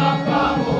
pela.